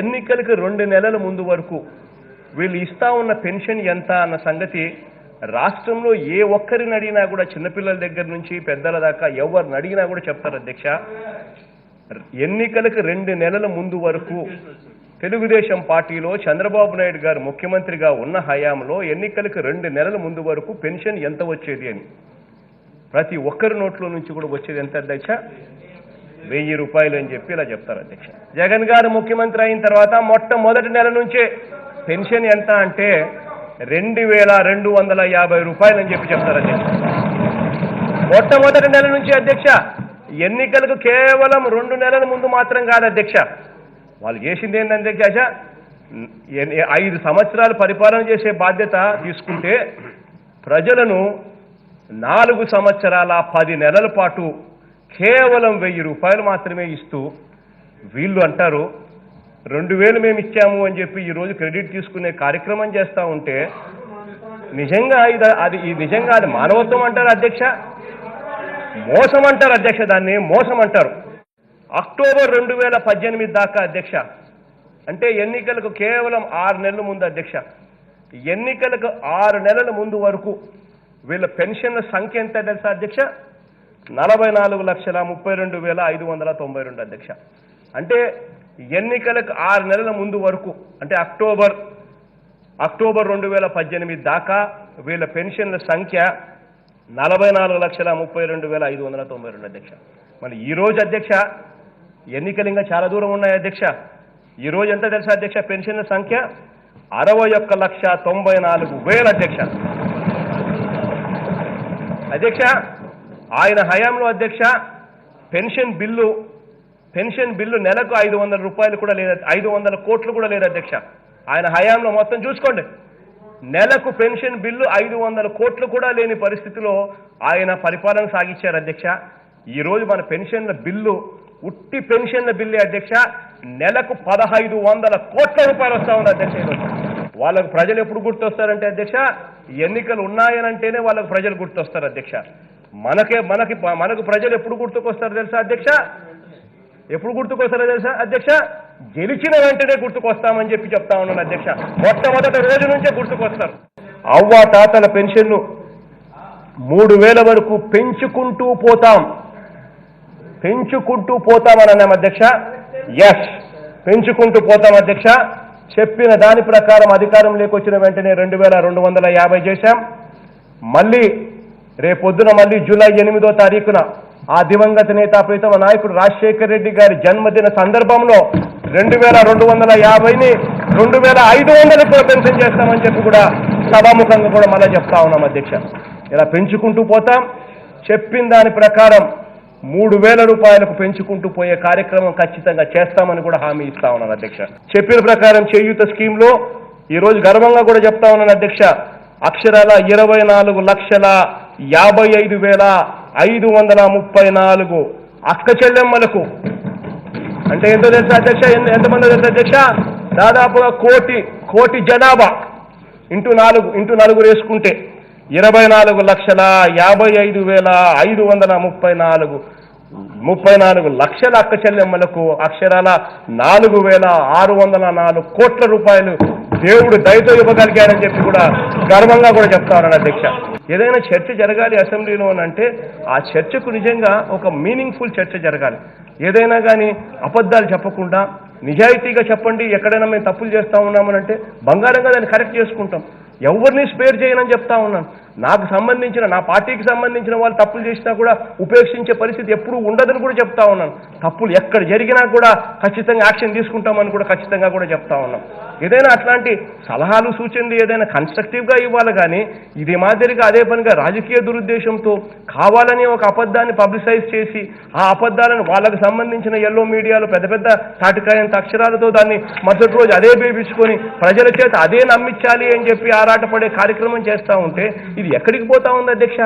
ఎన్నికలకు రెండు నెలల ముందు వరకు వీళ్ళు ఇస్తా ఉన్న పెన్షన్ ఎంత అన్న సంగతి రాష్ట్రంలో ఏ ఒక్కరిని అడిగినా కూడా చిన్నపిల్లల దగ్గర నుంచి పెద్దల దాకా ఎవరిని అడిగినా కూడా చెప్తారు అధ్యక్ష. ఎన్నికలకు రెండు నెలల ముందు వరకు తెలుగుదేశం పార్టీలో చంద్రబాబు నాయుడు గారు ముఖ్యమంత్రిగా ఉన్న హయాంలో ఎన్నికలకు రెండు నెలల ముందు వరకు పెన్షన్ ఎంత వచ్చేది అని. ప్రతి ఒక్కరి నోట్లో నుంచి కూడా వచ్చేది ఎంత అధ్యక్ష? వెయ్యి రూపాయలు అని చెప్పి ఇలా చెప్తారు అధ్యక్ష. జగన్ గారు ముఖ్యమంత్రి అయిన తర్వాత మొట్టమొదటి నెల నుంచే పెన్షన్ ఎంత అంటే రెండు వేల రెండు వందల యాభై రూపాయలు అని చెప్పి చెప్తారు అధ్యక్ష. మొట్టమొదటి నెల నుంచి అధ్యక్ష ఎన్నికలకు కేవలం రెండు నెలల ముందు మాత్రం కాదు అధ్యక్ష. వాళ్ళు చేసింది ఏంటంటే అధ్యక్ష ఎన్ని- ఐదు సంవత్సరాలు పరిపాలన చేసే బాధ్యత తీసుకుంటే ప్రజలను నాలుగు సంవత్సరాల పది నెలల పాటు కేవలం వెయ్యి రూపాయలు మాత్రమే ఇస్తూ వీళ్ళు అంటారు రెండు వేలు మేము ఇచ్చాము అని చెప్పి ఈరోజు క్రెడిట్ తీసుకునే కార్యక్రమం చేస్తూ ఉంటే నిజంగా ఇది అది ఈ నిజంగా అది మానవత్వం అంటారు అధ్యక్ష? మోసం అంటారు అధ్యక్ష దాన్ని మోసం అంటారు. అక్టోబర్ రెండు వేల పద్దెనిమిది దాకా అధ్యక్ష అంటే ఎన్నికలకు కేవలం ఆరు నెలల ముందు అధ్యక్ష ఎన్నికలకు ఆరు నెలల ముందు వరకు వీళ్ళ పెన్షన్ల సంఖ్య ఎంత తెలుసా అధ్యక్ష? నలభై నాలుగు లక్షల ముప్పై రెండు వేల ఐదు వందల తొంభై రెండు అధ్యక్ష. అంటే ఎన్నికలకు ఆరు నెలల ముందు వరకు అంటే అక్టోబర్ అక్టోబర్ రెండు వేల పద్దెనిమిది దాకా వీళ్ళ పెన్షన్ల సంఖ్య నలభై నాలుగు లక్షల ముప్పై రెండు వేల ఐదు వందల తొంభై రెండు అధ్యక్ష. మరి ఈ రోజు అధ్యక్ష ఎన్నికలు ఇంకా చాలా దూరం ఉన్నాయి అధ్యక్ష. ఈ రోజు ఎంత తెలుసా అధ్యక్ష పెన్షన్ల సంఖ్య? అరవై ఒక్క లక్ష తొంభై నాలుగు వేల అధ్యక్ష. అధ్యక్ష ఆయన హయాంలో అధ్యక్ష పెన్షన్ బిల్లు పెన్షన్ బిల్లు నెలకు ఐదు వందల రూపాయలు కూడా లేదు ఐదు వందల కోట్లు కూడా లేదు అధ్యక్ష. ఆయన హయాంలో మొత్తం చూసుకోండి. నెలకు పెన్షన్ బిల్లు ఐదు వందల కోట్లు కూడా లేని పరిస్థితిలో ఆయన పరిపాలన సాగించారు అధ్యక్ష. ఈరోజు మన పెన్షన్ల బిల్లు ఉట్టి పెన్షన్ల బిల్లు అధ్యక్ష. నెలకు పదహైదు వందల కోట్ల రూపాయలు వస్తా ఉంది అధ్యక్ష ఈరోజు వాళ్ళకు ప్రజలు ఎప్పుడు గుర్తొస్తారంటే అధ్యక్ష ఎన్నికలు ఉన్నాయనంటేనే వాళ్ళకు ప్రజలు గుర్తొస్తారు అధ్యక్ష. మనకే మనకి మనకు ప్రజలు ఎప్పుడు గుర్తుకొస్తారు తెలుసా అధ్యక్ష? ఎప్పుడు గుర్తుకొస్తారో తెలుసా అధ్యక్ష? గెలిచిన వెంటనే గుర్తుకొస్తామని చెప్పి చెప్తా ఉన్నాను అధ్యక్ష. మొట్టమొదటి రోజు నుంచే గుర్తుకొస్తారు. అవ్వ తాతల పెన్షన్ను మూడు వేల వరకు పెంచుకుంటూ పోతాం. పెంచుకుంటూ పోతామని అన్నాం అధ్యక్ష. ఎస్ పెంచుకుంటూ పోతాం అధ్యక్ష. చెప్పిన దాని ప్రకారం అధికారం వచ్చిన వెంటనే రెండు వేల రెండు వందల యాభై చేశాం. మళ్ళీ రేపొద్దున మళ్ళీ జూలై ఎనిమిదో తారీఖున ఆ దివంగత నేత ప్రీతమ నాయకుడు రాజశేఖర్ రెడ్డి గారి జన్మదిన సందర్భంలో రెండు వేల రెండు వందల యాభైని రెండు వేల ఐదు వందలకు కూడా పెన్షన్ చేస్తామని చెప్పి కూడా సభాముఖంగా కూడా మళ్ళీ చెప్తా ఉన్నాం అధ్యక్ష. ఇలా పెంచుకుంటూ పోతాం. చెప్పిన దాని ప్రకారం మూడు వేల రూపాయలకు పెంచుకుంటూ పోయే కార్యక్రమం ఖచ్చితంగా చేస్తామని కూడా హామీ ఇస్తా ఉన్నాను అధ్యక్ష. చెప్పిన ప్రకారం చేయూత స్కీమ్లో ఈరోజు గర్వంగా కూడా చెప్తా ఉన్నాను అధ్యక్ష. అక్షరాల ఇరవై నాలుగు లక్షల యాభై ఐదు వేల ఐదు వందల ముప్పై నాలుగు అక్క చెల్లెమ్మలకు. అంటే ఎంతో తెలుసా అధ్యక్ష? ఎంతమంది తెలుసా అధ్యక్ష? దాదాపుగా కోటి కోటి జనాభా ఇంటూ నాలుగు ఇంటూ నలుగురు వేసుకుంటే ఇరవై నాలుగు లక్షల యాభై ఐదు వేల ఐదు వందల ముప్పై నాలుగు. ముప్పై నాలుగు లక్షల అక్క చెల్లెమ్మలకు అక్షరాల నాలుగు వేల ఆరు వందల నాలుగు కోట్ల రూపాయలు దేవుడు దయతో ఇవ్వగలిగాడని చెప్పి కూడా గర్వంగా కూడా చెప్తా ఉన్నాను అధ్యక్ష. ఏదైనా చర్చ జరగాలి అసెంబ్లీలో అని అంటే ఆ చర్చకు నిజంగా ఒక మీనింగ్ఫుల్ చర్చ జరగాలి. ఏదైనా కానీ అబద్ధాలు చెప్పకుండా నిజాయితీగా చెప్పండి ఎక్కడైనా మేము తప్పులు చేస్తా ఉన్నామనంటే బంగారంగా దాన్ని కరెక్ట్ చేసుకుంటాం. ఎవరిని స్పేర్ చేయనని చెప్తా ఉన్నాను. నాకు సంబంధించిన నా పార్టీకి సంబంధించిన వాళ్ళు తప్పులు చేసినా కూడా ఉపేక్షించే పరిస్థితి ఎప్పుడూ ఉండదని కూడా చెప్తా ఉన్నాను. తప్పులు ఎక్కడ జరిగినా కూడా ఖచ్చితంగా యాక్షన్ తీసుకుంటామని కూడా ఖచ్చితంగా కూడా చెప్తా ఉన్నాం. ఏదైనా అట్లాంటి సలహాలు సూచనలు ఏదైనా కన్స్ట్రక్టివ్గా ఇవ్వాలి కానీ ఇది మాదిరిగా అదే పనిగా రాజకీయ దురుద్దేశంతో కావాలని ఒక అబద్ధాన్ని పబ్లిసైజ్ చేసి ఆ అబద్ధాలను వాళ్ళకు సంబంధించిన ఎల్లో మీడియాలో పెద్ద పెద్ద తాటికాయంత అక్షరాలతో దాన్ని మరుసటి రోజు అదే బేపించుకొని ప్రజల చేత అదే నమ్మించాలి అని చెప్పి ఆరాటపడే కార్యక్రమం చేస్తూ ఉంటే ఇది ఎక్కడికి పోతా ఉంది అధ్యక్ష?